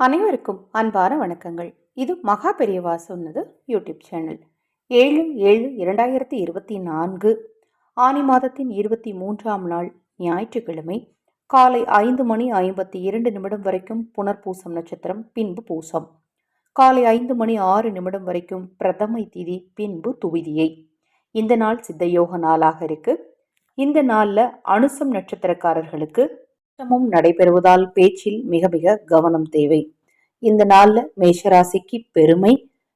அனைவருக்கும் அன்பான வணக்கங்கள். இது மகா பெரியவா சொன்னது யூடியூப் சேனல். ஏழு ஏழு இரண்டாயிரத்தி இருபத்தி நான்கு ஆனி மாதத்தின் இருபத்தி மூன்றாம் நாள் ஞாயிற்றுக்கிழமை காலை ஐந்து மணி ஐம்பத்தி இரண்டு நிமிடம் வரைக்கும் புனர்பூசம் நட்சத்திரம் பின்பு பூசம். காலை ஐந்து மணி ஆறு நிமிடம் வரைக்கும் பிரதமை திதி பின்பு துவிதியை. இந்த நாள் சித்தயோக நாளாக இருக்கு. இந்த நாளில் அனுசம் நட்சத்திரக்காரர்களுக்கு அஷ்டமம் நடைபெறுவதால் பேச்சில் மிக மிக கவனம் தேவை. இந்த நாளில் மேஷராசிக்கு பெருமை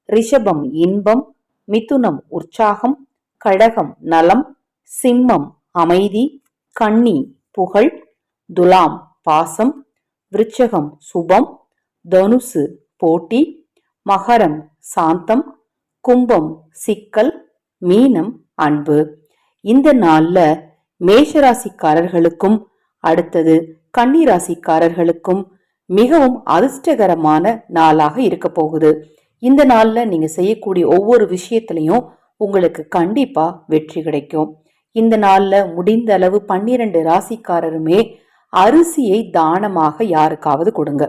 ரிஷபம் இன்பம் மிதுனம் உற்சாகம் கடகம் நலம் சிம்மம் அமைதி கன்னி புகழ் துலாம் பாசம் விருச்சகம் சுபம் தனுசு போட்டி மகரம் சாந்தம் கும்பம் சிக்கல் மீனம் அன்பு. இந்த நாளில் மேஷராசிக்காரர்களுக்கும் அடுத்தது கன்னிராசிக்காரர்களுக்கும் மிகவும் அதிர்ஷ்டகரமான நாளாக இருக்க போகுது. இந்த நாளில் நீங்கள் செய்யக்கூடிய ஒவ்வொரு விஷயத்திலையும் உங்களுக்கு கண்டிப்பாக வெற்றி கிடைக்கும். இந்த நாளில் முடிந்த அளவு பன்னிரண்டு ராசிக்காரருமே அரிசியை தானமாக யாருக்காவது கொடுங்க.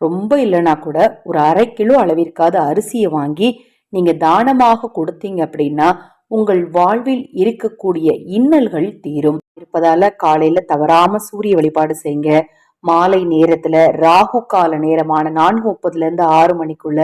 ரொம்ப இல்லைனா கூட ஒரு அரை கிலோ அளவிற்காத அரிசியை வாங்கி நீங்கள் தானமாக கொடுத்தீங்க அப்படின்னா உங்கள் வாழ்வில் இருக்கக்கூடிய இன்னல்கள் தீரும். இருப்பதால காலையில தவறாம சூரிய வழிபாடு செய்யுங்க. மாலை நேரத்துல ராகு கால நேரமான நான்கு முப்பதுல இருந்து ஆறு மணிக்குள்ள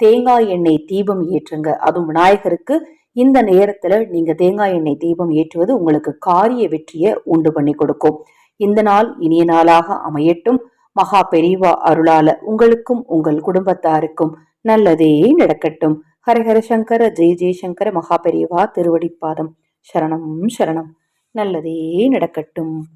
தேங்காய் எண்ணெய் தீபம் ஏற்றுங்க. அதுவும் விநாயகருக்கு. இந்த நேரத்துல நீங்க தேங்காய் எண்ணெய் தீபம் ஏற்றுவது உங்களுக்கு காரிய வெற்றியை உண்டு பண்ணி கொடுக்கும். இந்த நாள் இனிய நாளாக அமையட்டும். மகா பெரிவா அருளால உங்களுக்கும் உங்கள் குடும்பத்தாருக்கும் நல்லதே நடக்கட்டும். ஹரஹர சங்கர ஜெய ஜெயசங்கர மகாபெரியவா திருவடிப்பாதம். சரணம் சரணம். நல்லதே நடக்கட்டும்.